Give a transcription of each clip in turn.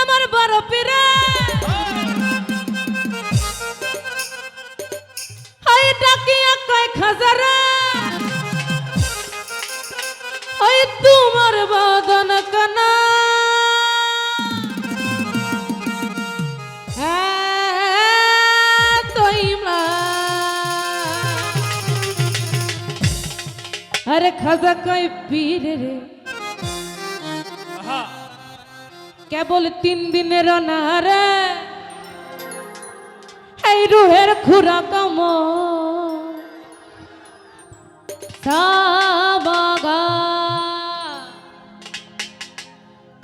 আমার বড় পিরা। হাই ডাকিয়া কয় খাজারা। ওই তোমার বাদন কানা। হ্যাঁ, আরে খাজা কয় পীর রে। কেবল তিন দিনের নারে এই রুহের খুরা কম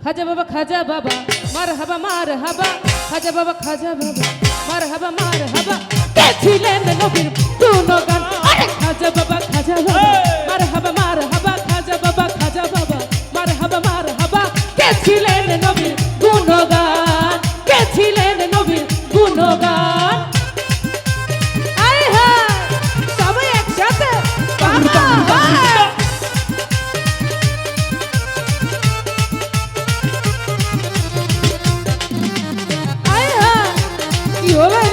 খাজা বাবা খাজা বাবা মার হাবা মার হাবা খাজা বাবা খাজা বাবা মার হাবা মার হাবা খাজা বাবা খাজা বাবা মার হাবা কে ছিলেন নবীর গুণগান? কে ছিলেন নবীর গুণগান? হ্যাঁ, সবাই হ্যাঁ, কি হবে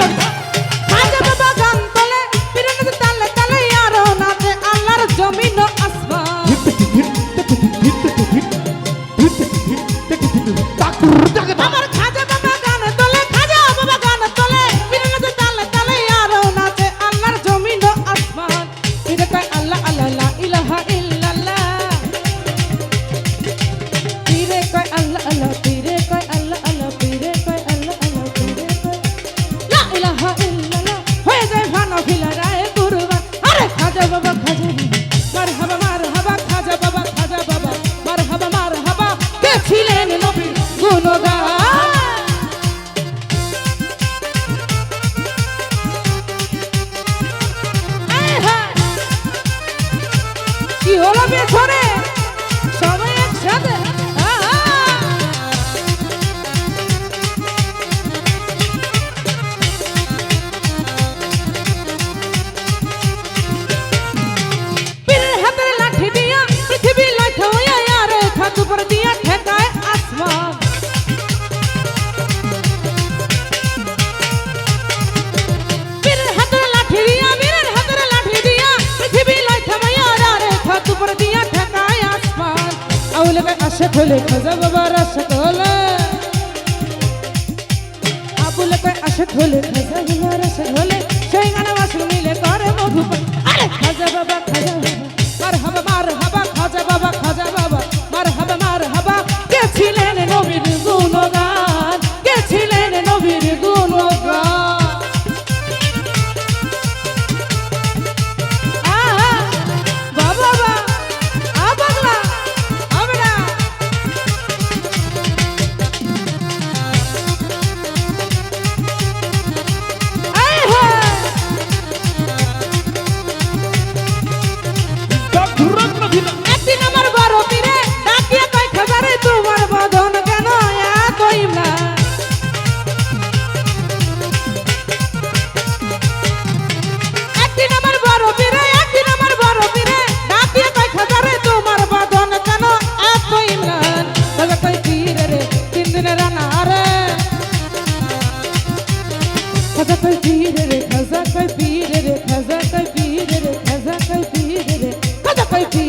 한 점. রাশে খোলে, খোঁজা বাবা রাশে খোলে। আবুলে কয় আসে খোলে, খোঁজা বাবা রাশে খোলে। সেই গানা বাসু মিলে করে মধু আরে, খোঁজা বাবা খোঁজা বাবা কর হবে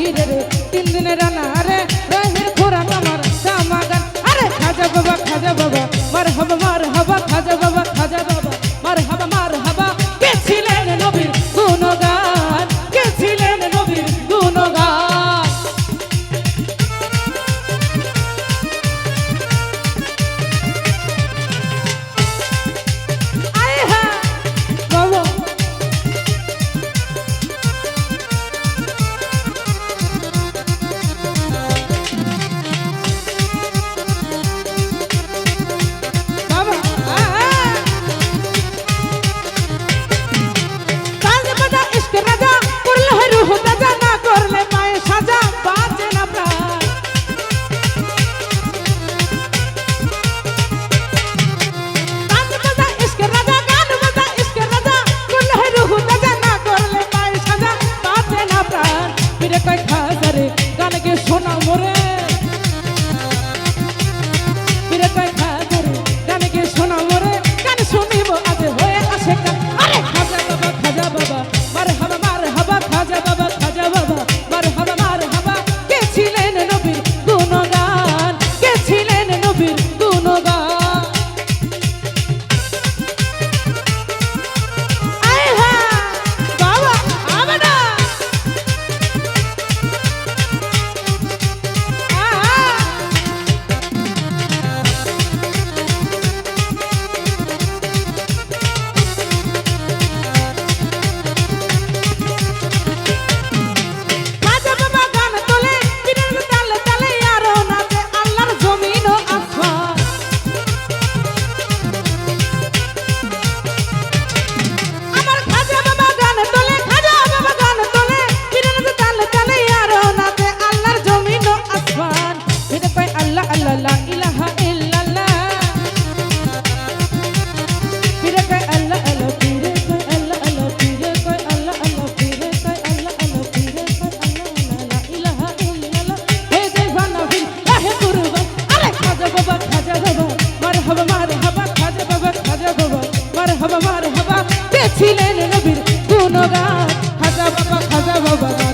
হিরে রে, তিন দিনে রানা রে, রহের খোরা আমার দামাগান আরে খাজা বাবা খাজা বাবা, মার হবা মার হবা, খাজা বাবা। এখন আমরে ছিলেন নবীর গুণগান খাজা বাবা খাজা বাবা